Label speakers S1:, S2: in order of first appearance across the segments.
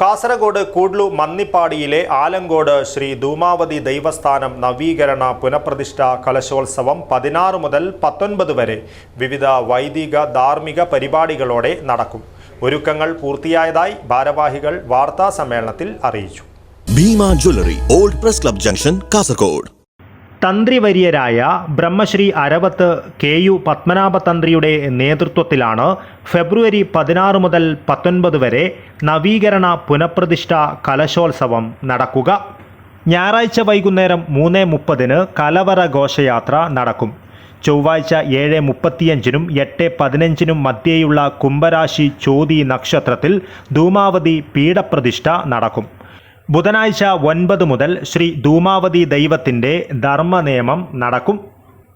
S1: കാസർഗോഡ് കൂഡ്ലു മന്നിപ്പാടിയിലെ ആലങ്കോട് ശ്രീ ധൂമാവതി ദൈവസ്ഥാനം നവീകരണ പുനഃപ്രതിഷ്ഠ കലശോത്സവം പതിനാറ് മുതൽ പത്തൊൻപത് വരെ വിവിധ വൈദിക ധാർമ്മിക പരിപാടികളോടെ നടക്കും. ഒരുക്കങ്ങൾ പൂർത്തിയായതായി ഭാരവാഹികൾ വാർത്താ സമ്മേളനത്തിൽ അറിയിച്ചു.
S2: Bhima jewellery old press club junction Kasaragod.
S1: തന്ത്രിവര്യരായ Brahmashri Aravath K U Padmanabha തന്ത്രിയുടെ നേതൃത്വത്തിലാണ് ഫെബ്രുവരി പതിനാറ് മുതൽ പത്തൊൻപത് വരെ നവീകരണ പുനഃപ്രതിഷ്ഠ കലശോത്സവം നടക്കുക. ഞായറാഴ്ച വൈകുന്നേരം മൂന്ന് മുപ്പതിന് കലവറ ഘോഷയാത്ര നടക്കും. ചൊവ്വാഴ്ച ഏഴ് മുപ്പത്തിയഞ്ചിനും എട്ട് പതിനഞ്ചിനും മധ്യേയുള്ള കുംഭരാശി ചോതി നക്ഷത്രത്തിൽ ധൂമാവതി പീഠപ്രതിഷ്ഠ നടക്കും. ബുധനാഴ്ച ഒൻപത് മുതൽ ശ്രീ ധൂമാവതി ദൈവത്തിന്റെ ധർമ്മനിയമം നടക്കും.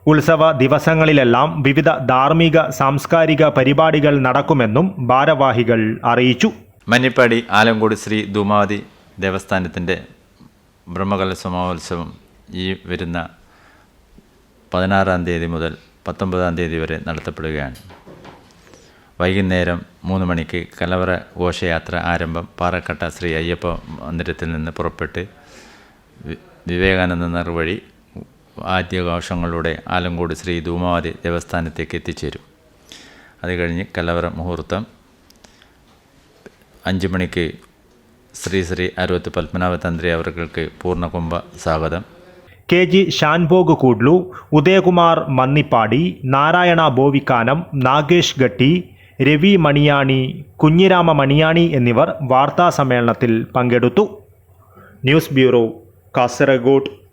S1: ഉത്സവ ദിവസങ്ങളിലെല്ലാം വിവിധ ധാർമ്മിക സാംസ്കാരിക പരിപാടികൾ നടക്കുമെന്നും ഭാരവാഹികൾ അറിയിച്ചു.
S3: മഞ്ഞപ്പാടി ആലങ്കോട് ശ്രീ ധൂമാവതി ദേവസ്ഥാനത്തിന്റെ ബ്രഹ്മകലസമോത്സവം ഈ വരുന്ന പതിനാറാം തീയതി മുതൽ പത്തൊമ്പതാം തീയതി വരെ നടത്തപ്പെടുകയാണ്. വൈകുന്നേരം മൂന്ന് മണിക്ക് കലവറ ഘോഷയാത്ര ആരംഭം. പാറക്കട്ട ശ്രീ അയ്യപ്പ മന്ദിരത്തിൽ നിന്ന് പുറപ്പെട്ട് വിവേകാനന്ദ നഗർ ആദ്യഘോഷങ്ങളുടെ ആലങ്കോട് ശ്രീ ധൂമാവതി ദേവസ്ഥാനത്തേക്ക് എത്തിച്ചേരും. അത് കഴിഞ്ഞ് കലവറ മുഹൂർത്തം അഞ്ച് മണിക്ക് ശ്രീ ശ്രീ അരുവത്ത് പത്മനാഭ തന്ത്രി അവർക്ക് പൂർണകുംഭ സ്വാഗതം.
S1: കെ ജി ഷാൻഭോഗ് കൂഡ്ലു ഉദയകുമാർ മന്നിപ്പാടി നാരായണ ബോവിക്കാനം നാഗേഷ് ഗട്ടി രവി മണിയാണി കുഞ്ഞിരാമ മണിയാണി എന്നിവർ വാർത്താ സമ്മേളനത്തിൽ പങ്കെടുത്തു. News bureau Kasaragod.